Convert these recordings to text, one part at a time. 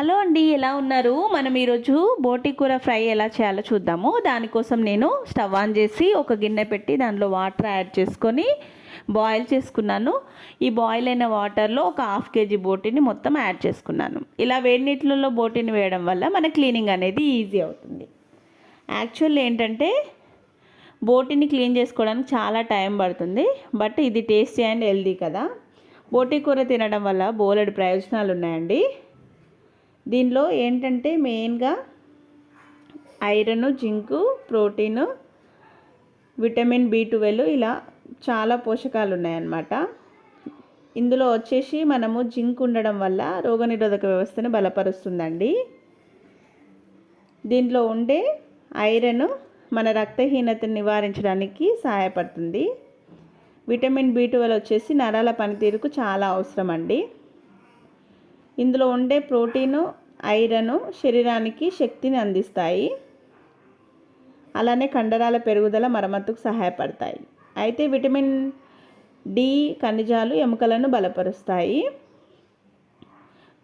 Hello అండి ఎలా ఉన్నారు? మనం ఈరోజు బోటి కూర ఫ్రై ఎలా చేయాలో చూద్దాము. దానికోసం నేను స్టవ్ ఆన్ చేసి ఒక గిన్నె పెట్టి దానిలో వాటర్ యాడ్ చేసుకొని బాయిల్ చేసుకున్నాను. ఈ బాయిల్ అయిన వాటర్లో ఒక హాఫ్ కేజీ బోటిని మొత్తం యాడ్ చేసుకున్నాను. ఇలా వేడి నీటిలో బోటిని వేయడం వల్ల మన క్లీనింగ్ అనేది ఈజీ అవుతుంది. యాక్చువల్ ఏంటంటే బోటిని క్లీన్ చేసుకోవడానికి చాలా టైం పడుతుంది. బట్ ఇది టేస్టీ అండ్ హెల్దీ కదా. బోటి కూర తినడం వల్ల బోలెడు ప్రయోజనాలు ఉన్నాయండి దీనిలో ఏంటంటే మెయిన్గా iron zinc protein vitamin B twelve ఇలా చాలా పోషకాలు ఉన్నాయన్నమాట ఇందులో వచ్చేసి మనము జింక్ ఉండడం వల్ల రోగనిరోధక వ్యవస్థను బలపరుస్తుందండి. దీంట్లో ఉండే ఐరన్ మన రక్తహీనతను నివారించడానికి సహాయపడుతుంది. విటమిన్ బి ట్వెల్వ్ వచ్చేసి నరాల పనితీరుకు చాలా అవసరం అండి ఇందులో ఉండే ప్రోటీను ఐరన్ శరీరానికి శక్తిని అందిస్తాయి. అలానే కండరాల పెరుగుదల మరమ్మతుకు సహాయపడతాయి. అయితే విటమిన్ డి ఖనిజాలు ఎముకలను బలపరుస్తాయి.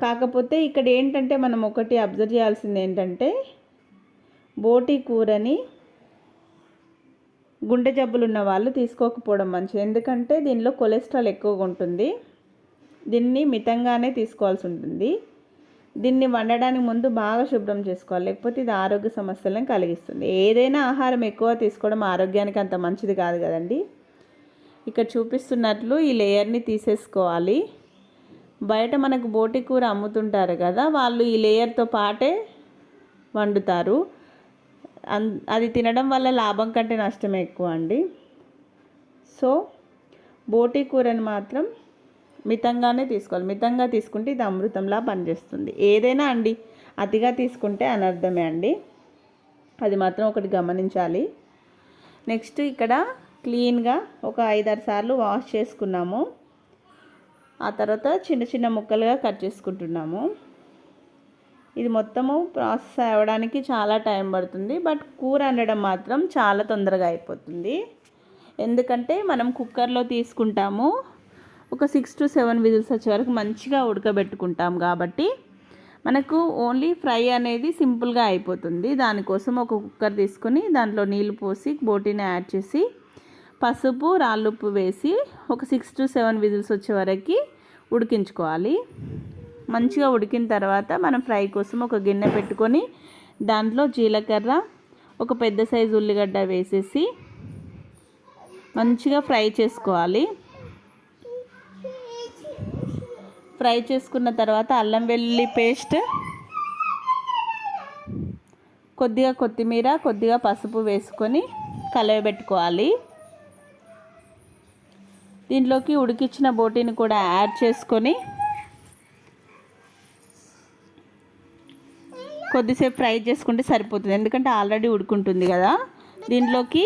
కాకపోతే ఇక్కడ ఏంటంటే మనం ఒకటి అబ్జర్వ్ చేయాల్సింది ఏంటంటే బోటి కూరని గుండె జబ్బులు ఉన్న వాళ్ళు తీసుకోకపోవడం మంచిది. ఎందుకంటే దీనిలో కొలెస్ట్రాల్ ఎక్కువగా ఉంటుంది. దీన్ని మితంగానే తీసుకోవాల్సి ఉంటుంది దీన్ని వండడానికి ముందు బాగా శుభ్రం చేసుకోవాలి. లేకపోతే ఇది ఆరోగ్య సమస్యలను కలిగిస్తుంది. ఏదైనా ఆహారం ఎక్కువ తీసుకోవడం ఆరోగ్యానికి అంత మంచిది కాదు కదండి. ఇక్కడ చూపిస్తున్నట్లు ఈ లేయర్ని తీసేసుకోవాలి. బయట మనకు బోటి కూర అమ్ముతుంటారు కదా వాళ్ళు ఈ లేయర్తో పాటే వండుతారు. అది తినడం వల్ల లాభం కంటే నష్టమే ఎక్కువ అండి. సో బోటి కూరని మాత్రం మితంగానే తీసుకోవాలి. మితంగా తీసుకుంటే ఇది అమృతంలా పనిచేస్తుంది. ఏదైనా అండి అతిగా తీసుకుంటే అనర్థమే అండి. అది మాత్రం ఒకటి గమనించాలి. నెక్స్ట్ ఇక్కడ క్లీన్గా ఒక ఐదారు సార్లు వాష్ చేసుకున్నాము. ఆ తర్వాత చిన్న చిన్న ముక్కలుగా కట్ చేసుకుంటున్నాము. ఇది మొత్తము ప్రాసెస్ అవ్వడానికి చాలా టైం పడుతుంది. బట్ కూర వండడం మాత్రం చాలా తొందరగా అయిపోతుంది. ఎందుకంటే మనం కుక్కర్లో తీసుకుంటాము. ఒక సిక్స్ టు సెవెన్ విజిల్స్ వచ్చే వరకు మంచిగా ఉడకబెట్టుకుంటాం కాబట్టి మనకు ఓన్లీ ఫ్రై అనేది సింపుల్గా అయిపోతుంది. దానికోసం ఒక కుక్కర్ తీసుకొని దాంట్లో నీళ్ళు పోసి బోటీని యాడ్ చేసి పసుపు రాళ్ళుప్పు వేసి ఒక సిక్స్ టు సెవెన్ విజిల్స్ వచ్చే వరకు ఉడికించుకోవాలి. మంచిగా ఉడికిన తర్వాత మనం ఫ్రై కోసం ఒక గిన్నె పెట్టుకొని దాంట్లో జీలకర్ర ఒక పెద్ద సైజు ఉల్లిగడ్డ వేసేసి మంచిగా ఫ్రై చేసుకోవాలి. ఫ్రై చేసుకున్న తర్వాత అల్లం వెల్లుల్లి పేస్ట్ కొద్దిగా కొత్తిమీర కొద్దిగా పసుపు వేసుకొని కలవబెట్టుకోవాలి. దీంట్లోకి ఉడికిచ్చిన బోటీని కూడా యాడ్ చేసుకొని కొద్దిసేపు ఫ్రై చేసుకుంటే సరిపోతుంది. ఎందుకంటే ఆల్రెడీ ఉడుకుంటుంది కదా. దీంట్లోకి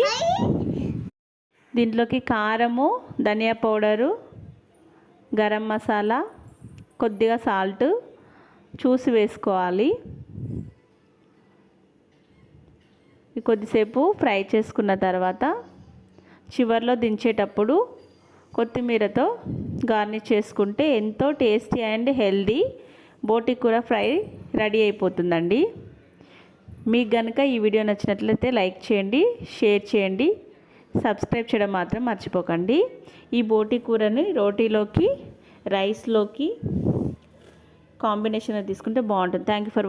దీంట్లోకి కారము ధనియా పౌడరు గరం మసాలా కొద్దిగా సాల్ట్ చూసి వేసుకోవాలి. కొద్దిసేపు ఫ్రై చేసుకున్న తర్వాత చివరిలో దించేటప్పుడు కొత్తిమీరతో గార్నిష్ చేసుకుంటే ఎంతో టేస్టీ అండ్ హెల్దీ బోటి కూర ఫ్రై రెడీ అయిపోతుందండి. మీకు కనుక ఈ వీడియో నచ్చినట్లయితే లైక్ చేయండి షేర్ చేయండి సబ్స్క్రైబ్ చేయడం మాత్రం మర్చిపోకండి. ఈ బోటి కూరని రోటీలోకి రైస్లోకి కాంబినేషన్ తీసుకుంటే బాగుంటుంది. Thank you for